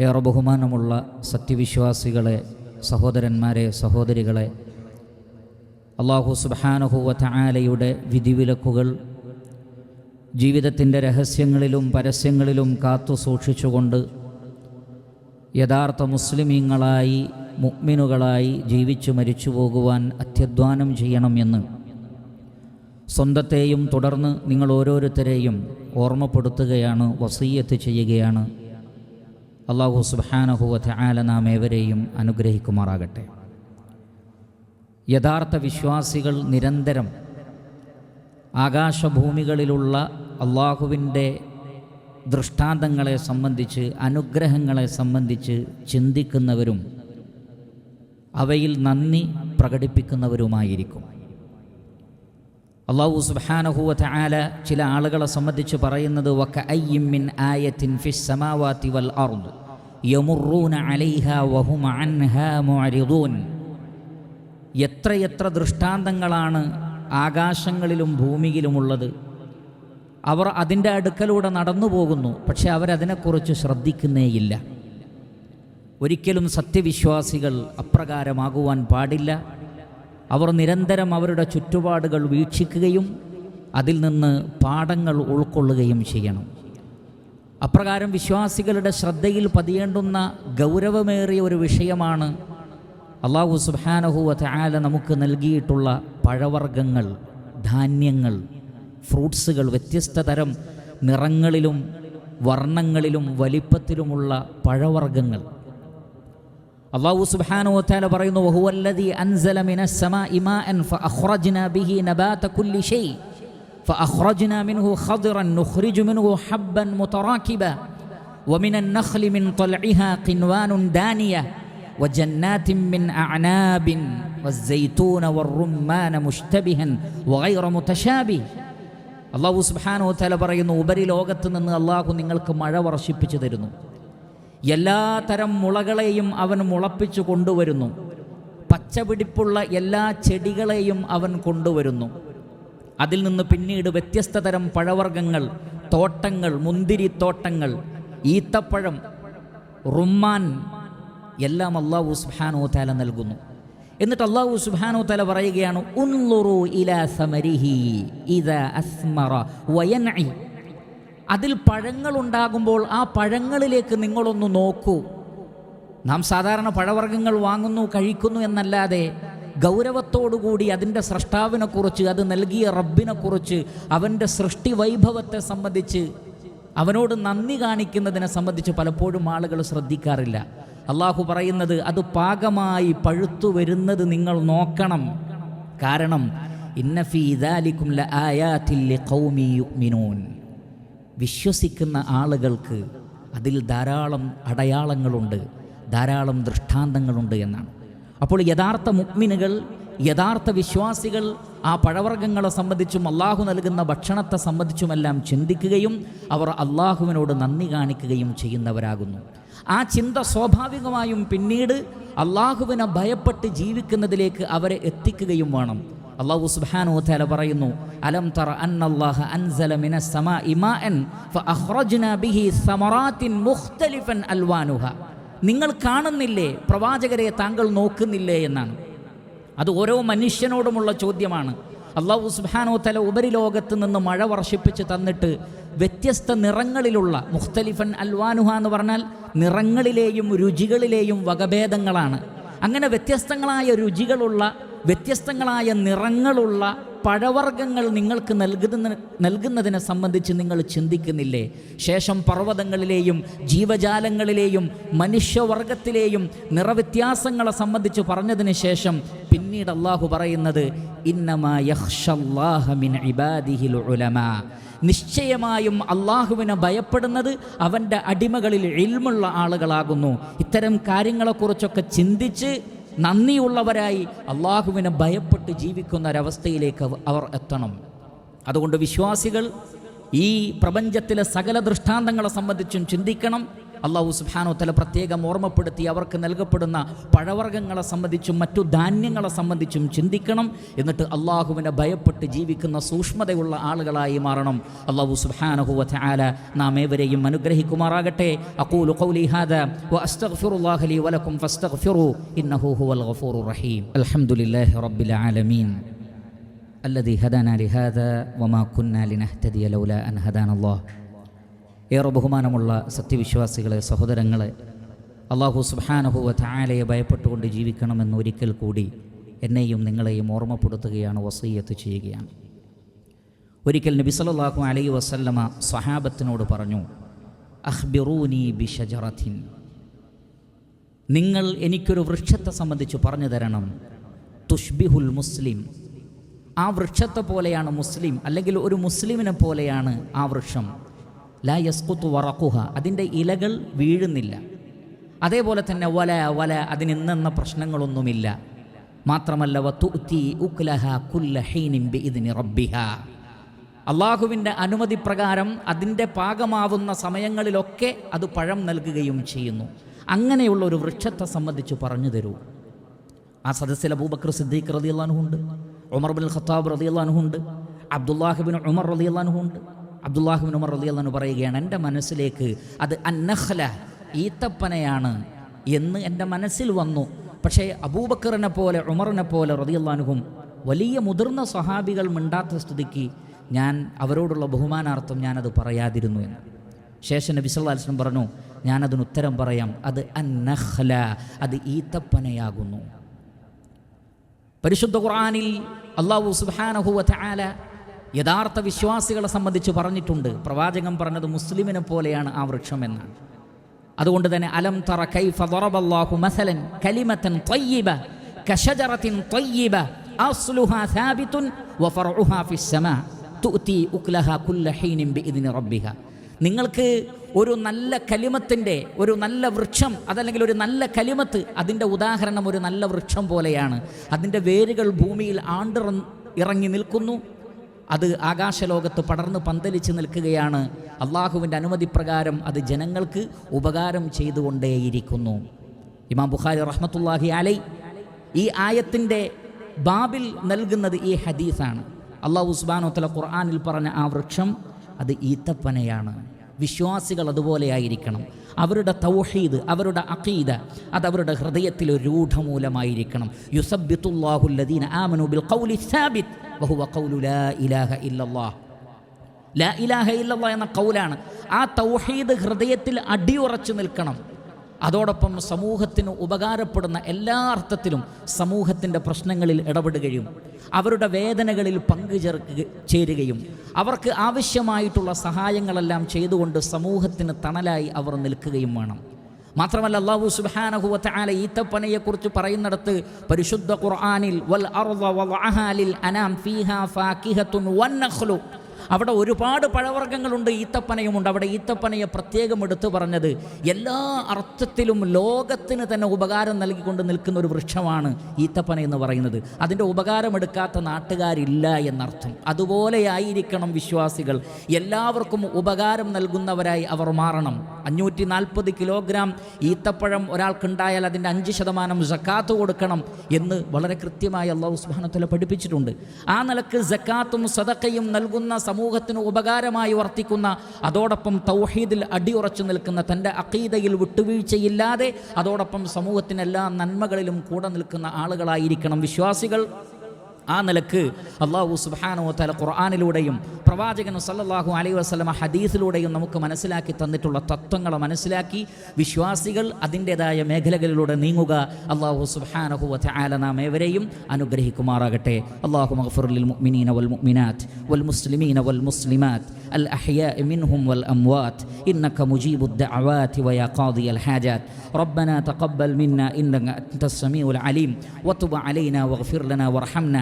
ഏറെ ബഹുമാനമുള്ള സത്യവിശ്വാസികളെ സഹോദരന്മാരെ സഹോദരികളെ അള്ളാഹു സുബാനഹുവ ചായാലയുടെ വിധിവിലക്കുകൾ ജീവിതത്തിന്റെ രഹസ്യങ്ങളിലും പരസ്യങ്ങളിലും കാത്തു സൂക്ഷിച്ചുകൊണ്ട് യഥാർത്ഥ മുസ്ലിമീങ്ങളായി മുഗ്മിനുകളായി ജീവിച്ചു മരിച്ചു പോകുവാൻ അത്യധ്വാനം ചെയ്യണമെന്ന് സ്വന്തത്തെയും തുടർന്ന് നിങ്ങൾ ഓരോരുത്തരെയും ഓർമ്മപ്പെടുത്തുകയാണ് വസീയത്ത് ചെയ്യുകയാണ്. അള്ളാഹു സുബാനഹുവ ആല നാം ഏവരെയും അനുഗ്രഹിക്കുമാറാകട്ടെ. യഥാർത്ഥ വിശ്വാസികൾ നിരന്തരം ആകാശഭൂമികളിലുള്ള അള്ളാഹുവിന്റെ ദൃഷ്ടാന്തങ്ങളെ സംബന്ധിച്ച് അനുഗ്രഹങ്ങളെ സംബന്ധിച്ച് ചിന്തിക്കുന്നവരും അവയിൽ നന്ദി പ്രകടിപ്പിക്കുന്നവരുമായിരിക്കും. അള്ളാഹു സുബാനഹുവ ആല ചില ആളുകളെ സംബന്ധിച്ച് പറയുന്നത് ഫിസ് വൽ അർദ് യമുറൂന മുഅരിദൂൻ. എത്രയെത്ര ദൃഷ്ടാന്തങ്ങളാണ് ആകാശങ്ങളിലും ഭൂമിയിലുമുള്ളത്. അവർ അതിന്റെ അടുക്കലൂടെ നടന്നു പോകുന്നു പക്ഷെ അവരതിനെക്കുറിച്ച് ശ്രദ്ധിക്കുന്നേയില്ല. ഒരിക്കലും സത്യവിശ്വാസികൾ അപ്രകാരമാകുവാൻ പാടില്ല. അവർ നിരന്തരം അവരുടെ ചുറ്റുപാടുകൾ വീക്ഷിക്കുകയും അതിൽ നിന്ന് പാഠങ്ങൾ ഉൾക്കൊള്ളുകയും ചെയ്യണം. അപ്രകാരം വിശ്വാസികളുടെ ശ്രദ്ധയിൽ പതിയേണ്ടുന്ന ഗൗരവമേറിയ ഒരു വിഷയമാണ് അള്ളാഹു സുബാനഹുവ ആല നമുക്ക് നൽകിയിട്ടുള്ള പഴവർഗങ്ങൾ ധാന്യങ്ങൾ ഫ്രൂട്ട്സുകൾ വ്യത്യസ്ത തരം നിറങ്ങളിലും വർണങ്ങളിലും വലിപ്പത്തിലുമുള്ള പഴവർഗങ്ങൾ. അള്ളാഹു സുബ്ഹാനഹു വതആല പറയുന്നു വഹുവല്ലദീ അൻസല മിനസ് സമാഇ മാഅൻ ഫഅഖ്റജ്നാ ബിഹി നബാത കുല്ലി ഷൈ فأخرجنا منه خضرا نخرج منه حبا متراكبا ومن النخل من طلعها قنوان دانية وجنات من أعناب والزيتون والرمان مشتبها وغير متشابه അള്ളാഹു സുബ്ഹാനഹു വതആല പറയുന്നു ഉപരിലോകത്ത് നിന്ന് അള്ളാഹു നിങ്ങൾക്ക് മഴ വർഷിപ്പിച്ചു തരുന്നു എല്ലാ തരം മുളകളെയും അവൻ മുളപ്പിച്ചു കൊണ്ടുവരുന്നു. പച്ചപിടിപ്പുള്ള എല്ലാ ചെടികളെയും അവൻ കൊണ്ടുവരുന്നു. അതിൽ നിന്ന് പിന്നീട് വ്യത്യസ്ത തരം പഴവർഗങ്ങൾ തോട്ടങ്ങൾ മുന്തിരിത്തോട്ടങ്ങൾ ഈത്തപ്പഴം റുമ്മാൻ എല്ലാം അള്ളാഹു സുബാനോ തല നൽകുന്നു. എന്നിട്ട് അള്ളാഹു സുബാനോ തല പറയുകയാണ് അതിൽ പഴങ്ങൾ ഉണ്ടാകുമ്പോൾ ആ പഴങ്ങളിലേക്ക് നിങ്ങളൊന്ന് നോക്കൂ. നാം സാധാരണ പഴവർഗങ്ങൾ വാങ്ങുന്നു കഴിക്കുന്നു എന്നല്ലാതെ ഗൗരവത്തോടുകൂടി അതിന്റെ സൃഷ്ടാവിനെക്കുറിച്ച് അത് നൽകിയ റബ്ബിനെക്കുറിച്ച് അവന്റെ സൃഷ്ടി വൈഭവത്തെ സംബന്ധിച്ച് അവനോട് നന്ദി കാണിക്കുന്നതിനെ സംബന്ധിച്ച് പലപ്പോഴും ആളുകൾ ശ്രദ്ധിക്കാറില്ല. അള്ളാഹു പറയുന്നത് അത് പാകമായി പഴുത്തു വരുന്നത് നിങ്ങൾ നോക്കണം. കാരണം ഇന്നഫി ഇദാലിക്കും ല ആയാത്തിൽ ഖൗമി യുഅ്മിനൂൻ. വിശ്വസിക്കുന്ന ആളുകൾക്ക് അതിൽ ധാരാളം അടയാളങ്ങളുണ്ട് ധാരാളം ദൃഷ്ടാന്തങ്ങളുണ്ട് എന്നാണ്. അപ്പോൾ യഥാർത്ഥ മുക്മിനുകൾ യഥാർത്ഥ വിശ്വാസികൾ ആ പഴവർഗങ്ങളെ സംബന്ധിച്ചും അള്ളാഹു നൽകുന്ന ഭക്ഷണത്തെ സംബന്ധിച്ചുമെല്ലാം ചിന്തിക്കുകയും അവർ അള്ളാഹുവിനോട് നന്ദി കാണിക്കുകയും ചെയ്യുന്നവരാകുന്നു. ആ ചിന്ത സ്വാഭാവികമായും പിന്നീട് അള്ളാഹുവിനെ ഭയപ്പെട്ട് ജീവിക്കുന്നതിലേക്ക് അവരെ എത്തിക്കുകയും വേണം. അള്ളാഹു സുബ്ഹാനഹു തല പറയുന്നു അലം തറ അന്നല്ലാഹ അൻസല മാഅൻ ബിഹി മുഖ്തലിഫൻ അൽവാനുഹ. നിങ്ങൾ കാണുന്നില്ലേ പ്രവാചകരെ താങ്കൾ നോക്കുന്നില്ലേ എന്നാണ്. അത് ഓരോ മനുഷ്യനോടുമുള്ള ചോദ്യമാണ്. അള്ളാഹു സുബ്ഹാനഹു തല ഉപരിലോകത്ത് നിന്ന് മഴ വർഷിപ്പിച്ച് തന്നിട്ട് വ്യത്യസ്ത നിറങ്ങളിലുള്ള മുഖ്തലിഫൻ അൽവാനുഹ എന്ന് പറഞ്ഞാൽ നിറങ്ങളിലെയും രുചികളിലെയും വകഭേദങ്ങളാണ്. അങ്ങനെ വ്യത്യസ്തങ്ങളായ രുചികളുള്ള വ്യത്യസ്തങ്ങളായ നിറങ്ങളുള്ള പഴവർഗങ്ങൾ നിങ്ങൾക്ക് നൽകുന്ന നൽകുന്നതിനെ സംബന്ധിച്ച് നിങ്ങൾ ചിന്തിക്കുന്നില്ലേ? ശേഷം പർവതങ്ങളിലെയും ജീവജാലങ്ങളിലെയും മനുഷ്യവർഗത്തിലെയും നിറവ്യത്യാസങ്ങളെ സംബന്ധിച്ച് പറഞ്ഞതിന് ശേഷം പിന്നീട് അള്ളാഹു പറയുന്നത് നിശ്ചയമായും അള്ളാഹുവിനെ ഭയപ്പെടുന്നത് അവന്റെ അടിമകളിൽ ഇൽമുള്ള ആളുകളാകുന്നു. ഇത്തരം കാര്യങ്ങളെക്കുറിച്ചൊക്കെ ചിന്തിച്ച് നന്ദിയുള്ളവരായി അള്ളാഹുവിനെ ഭയപ്പെട്ട് ജീവിക്കുന്ന ഒരവസ്ഥയിലേക്ക് അവർ എത്തണം. അതുകൊണ്ട് വിശ്വാസികൾ ഈ പ്രപഞ്ചത്തിലെ സകല ദൃഷ്ടാന്തങ്ങളെ സംബന്ധിച്ചും ചിന്തിക്കണം. അള്ളാഹു സുബാനോ തല പ്രത്യേകം ഓർമ്മപ്പെടുത്തി അവർക്ക് നൽകപ്പെടുന്ന പഴവർഗ്ഗങ്ങളെ സംബന്ധിച്ചും മറ്റു ധാന്യങ്ങളെ സംബന്ധിച്ചും ചിന്തിക്കണം എന്നിട്ട് അള്ളാഹുവിനെ ഭയപ്പെട്ട് ജീവിക്കുന്ന സൂക്ഷ്മതയുള്ള ആളുകളായി മാറണം അള്ളാഹു സുബാനഹുവ ആല നാം ഏവരെയും അനുഗ്രഹിക്കുമാറാകട്ടെ അഖൂലു ഖൗലി ഹാദ വഅസ്തഗ്ഫിറുല്ലാഹ ലി വലക്കും ഫസ്തഗ്ഫിറു ഇന്നഹു ഹുവൽ ഗഫൂറുർ റഹീം അൽഹംദുലില്ലാഹി റബ്ബിൽ ആലമീൻ الذي هدانا لهذا وما كنا لنهتدي لولا أن هدانا الله ഏറെ ബഹുമാനമുള്ള സത്യവിശ്വാസികളെ സഹോദരങ്ങളെ അള്ളാഹു സുബാനഹുവ തായാലയെ ഭയപ്പെട്ടുകൊണ്ട് ജീവിക്കണമെന്ന് ഒരിക്കൽ കൂടി എന്നെയും നിങ്ങളെയും ഓർമ്മപ്പെടുത്തുകയാണ് വസീയത്ത് ചെയ്യുകയാണ്. ഒരിക്കൽ നബി സല്ലല്ലാഹു അലൈഹി വസല്ലമ സ്വഹാബത്തിനോട് പറഞ്ഞു അഹ്ബിറൂനി ബിഷജറത്തിൻ. നിങ്ങൾ എനിക്കൊരു വൃക്ഷത്തെ സംബന്ധിച്ച് പറഞ്ഞു തരണം. തുഷ്ബിഹുൽ മുസ്ലിം. ആ വൃക്ഷത്തെ പോലെയാണ് മുസ്ലിം അല്ലെങ്കിൽ ഒരു മുസ്ലിമിനെ പോലെയാണ് ആ വൃക്ഷം. ലാ യസ്കുത്തു വറക്കുഹ അതിന്റെ ഇലകൾ വീഴുന്നില്ല. അതേപോലെ തന്നെ വല വല അതിനിന്നെന്ന പ്രശ്നങ്ങളൊന്നുമില്ല. മാത്രമല്ല വത്തുത്തി ഉക്ലഹ കുല്ല ഹീനിൻ ബിഇദ്നി റബ്ബിഹ. അള്ളാഹുവിന്റെ അനുമതി പ്രകാരം അതിന്റെ പാകമാവുന്ന സമയങ്ങളിലൊക്കെ അത് പഴം നൽകുകയും ചെയ്യുന്നു. അങ്ങനെയുള്ള ഒരു വൃക്ഷത്തെ സംബന്ധിച്ച് പറഞ്ഞു തരൂ. ആ സദസ്സിൽ അബൂബക്കർ സിദ്ദീഖ് റതിയുള്ളാനുണ്ട് ഉമർ ബിൻ ഖത്താബ് റതിയുള്ളാനുണ്ട് അബ്ദുല്ലാഹിബിൻ ഉമർ റതിയുള്ളാനുണ്ട് അബ്ദുല്ലാഹിബിൻ ഉമർ അലി അള്ളാനു പറയുകയാണ് എന്റെ മനസ്സിലേക്ക് അത് അന്നഹ്ല ഈത്തപ്പനയാണ് എന്ന് എന്റെ മനസ്സിൽ വന്നു. പക്ഷേ അബൂബക്കറിനെ പോലെ ഉമറിനെ പോലെ റതി അള്ളാനുഹും വലിയ മുതിർന്ന സ്വഹാബികൾ മിണ്ടാത്ത സ്ഥിതിക്ക് ഞാൻ അവരോടുള്ള ബഹുമാനാർത്ഥം ഞാനത് പറയാതിരുന്നു എന്ന്. ശേഷം നബി പറഞ്ഞു ഞാനതിന് ഉത്തരം പറയാം അത് അന്നഹ്ല അത് ഈത്തപ്പനയാകുന്നു. പരിശുദ്ധ ഖുർആനിൽ അള്ളാഹു സുബ്ഹാനഹു വതആല യഥാർത്ഥ വിശ്വാസികളെ സംബന്ധിച്ച് പറഞ്ഞിട്ടുണ്ട്. പ്രവാചകൻ പറഞ്ഞത് മുസ്ലിമിനെ പോലെയാണ് ആ വൃക്ഷം എന്നാണ്. അതുകൊണ്ട് തന്നെ അലം തറ കൈഫ ദറബല്ലാഹു മസലൻ കലിമത്തൻ തയ്യിബ കഷജറത്തിൻ തയ്യിബ അസ്ലുഹ സാബിത്തുൻ വഫർഉഹ ഫിസ്സമാ തുഅതി ഉക്ലഹ കുല്ലഹീനി ബിഇദ്നി റബ്ബിഹ. നിങ്ങൾക്ക് ഒരു നല്ല കലിമത്തിന്റെ ഒരു നല്ല വൃക്ഷം അതല്ലെങ്കിൽ ഒരു നല്ല കലിമത്ത് അതിന്റെ ഉദാഹരണം ഒരു നല്ല വൃക്ഷം പോലെയാണ്. അതിന്റെ വേരുകൾ ഭൂമിയിൽ ആണ്ടിറ ഇറങ്ങി നിൽക്കുന്നു. അത് ആകാശലോകത്ത് പടർന്ന് പന്തലിച്ച് നിൽക്കുകയാണ്. അള്ളാഹുവിന്റെ അനുമതി പ്രകാരം അത് ജനങ്ങൾക്ക് ഉപകാരം ചെയ്തുകൊണ്ടേയിരിക്കുന്നു. ഇമാം ബുഖാരി റഹ്മത്തുല്ലാഹി അലൈ ഈ ആയത്തിന്റെ ബാബിൽ നൽകുന്നത് ഈ ഹദീസാണ്. അള്ളാഹു ഉസ്ബാനോത്തല ഖുർആാനിൽ പറഞ്ഞ ആ വൃക്ഷം അത് ഈത്തപ്പനയാണ്. വിശ്വാസികൾ അതുപോലെ ആയിരിക്കണം. അവരുടെ തൗഹീദ് അവരുടെ അഖീദ അത് അവരുടെ ഹൃദയത്തിൽ രൂഢമൂലമായിരിക്കണം. യുസബിത്തുല്ലാഹുല്ലദീൻ ആമനു ബിൽ ഖൗലി സാബിത്. വഹുവ ഖൗലു ലാ ഇലാഹ ഇല്ലല്ലാഹ് ലാ ഇലാഹ ഇല്ലല്ലാ എന്ന കൗലാണ് ആ തൗഹീദ് ഹൃദയത്തിൽ അടിയുറച്ചു നിൽക്കണം. അതോടൊപ്പം സമൂഹത്തിന് ഉപകാരപ്പെടുന്ന എല്ലാ അർത്ഥത്തിലും സമൂഹത്തിന്റെ പ്രശ്നങ്ങളിൽ ഇടപെടുകയും അവരുടെ വേദനകളിൽ പങ്കുചേർക്കുക ചേരുകയും അവർക്ക് ആവശ്യമായിട്ടുള്ള സഹായങ്ങളെല്ലാം ചെയ്തുകൊണ്ട് സമൂഹത്തിന് തണലായി അവർ നിൽക്കുകയും വേണം. മാത്രമല്ല അള്ളാഹു സുബാനഹുവത്ത് ആല ഈത്തപ്പനയെക്കുറിച്ച് പറയുന്നിടത്ത് പരിശുദ്ധ ഖുർആനിൽ വൽ അർദ വൽ അനാം ഫീഹാ ഫാകിഹത്തുൻ വന്നഖ്ലു അവിടെ ഒരുപാട് പഴവർഗങ്ങളുണ്ട്. ഈത്തപ്പനയുമുണ്ട്. അവിടെ ഈത്തപ്പനയെ പ്രത്യേകം എടുത്തു പറഞ്ഞത് എല്ലാ അർത്ഥത്തിലും ലോകത്തിന് തന്നെ ഉപകാരം നൽകിക്കൊണ്ട് നിൽക്കുന്ന ഒരു വൃക്ഷമാണ് ഈത്തപ്പന എന്ന് പറയുന്നത്. അതിന്റെ ഉപകാരമെടുക്കാത്ത നാട്ടുകാരില്ല എന്നർത്ഥം. അതുപോലെയായിരിക്കണം വിശ്വാസികൾ. എല്ലാവർക്കും ഉപകാരം നൽകുന്നവരായി അവർ മാറണം. അഞ്ഞൂറ്റി നാൽപ്പത് കിലോഗ്രാം ഈത്തപ്പഴം ഒരാൾക്കുണ്ടായാൽ അതിന്റെ അഞ്ച് ശതമാനം ജക്കാത്ത് കൊടുക്കണം എന്ന് വളരെ കൃത്യമായി അള്ളാഹു സുബാനത്തല പഠിപ്പിച്ചിട്ടുണ്ട്. ആ നിലയ്ക്ക് ജക്കാത്തും സദക്കയും നൽകുന്ന സമൂഹത്തിന് ഉപകാരമായി വർത്തിക്കുന്ന അതോടൊപ്പം തൗഹീദിൽ അടിയുറച്ചു നിൽക്കുന്ന തന്റെ അക്കീതയിൽ വിട്ടുവീഴ്ചയില്ലാതെ അതോടൊപ്പം സമൂഹത്തിന് എല്ലാ നന്മകളിലും കൂടെ നിൽക്കുന്ന ആളുകളായിരിക്കണം വിശ്വാസികൾ. ആ നിലക്ക് അള്ളാഹു സുബാനോ തല ഖുർആാനിലൂടെയും പ്രവാചകൻ സല്ലല്ലാഹു അലൈഹി വസ്ലമ ഹദീസിലൂടെയും നമുക്ക് മനസ്സിലാക്കി തന്നിട്ടുള്ള തത്വങ്ങളെ മനസ്സിലാക്കി വിശ്വാസികൾ അതിൻ്റെതായ മേഖലകളിലൂടെ നീങ്ങുക അള്ളാഹു സുബാനഹു ആല നാം ഏവരെയും അനുഗ്രഹിക്കുമാറാകട്ടെ അള്ളാഹു മഗ്ഫുറുൽ മുഅ്മിനീന വൽ മുഅ്മിനാത്ത് വൽ മുസ്ലിമീന വൽ മുസ്ലിമാത്ത് അൽ അഹ്യാ മിൻഹും വൽ അംവാത്ത് إنك مجيب الدعوات ويا قاضي الحاجات ربنا تقبل منا إنك أنت السميع العليم وتب علينا واغفر لنا وارحمنا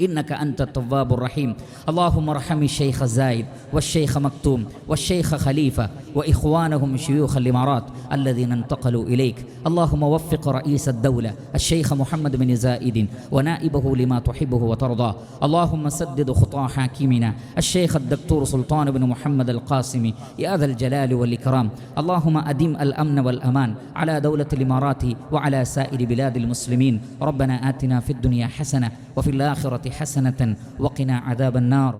إنك أنت التواب الرحيم. اللهم ارحم الشيخ زايد والشيخ مكتوم والشيخ خليفة وإخوانهم شيوخ الإمارات الذين انتقلوا إليك. اللهم وفق رئيس الدولة الشيخ محمد بن زائد ونائبه لما تحبه وترضى اللهم سدد خطى حاكمنا الشيخ الدكتور سلطان بن محمد القاسمي يا ذا الجلال والإكرام. اللهم أدم الأمن والأمان على دولة الإمارات وعلى سائر بلاد المسلمين. ربنا آتنا في الدنيا حسنة وفي الآخرة حسنة وقنا عذاب النار.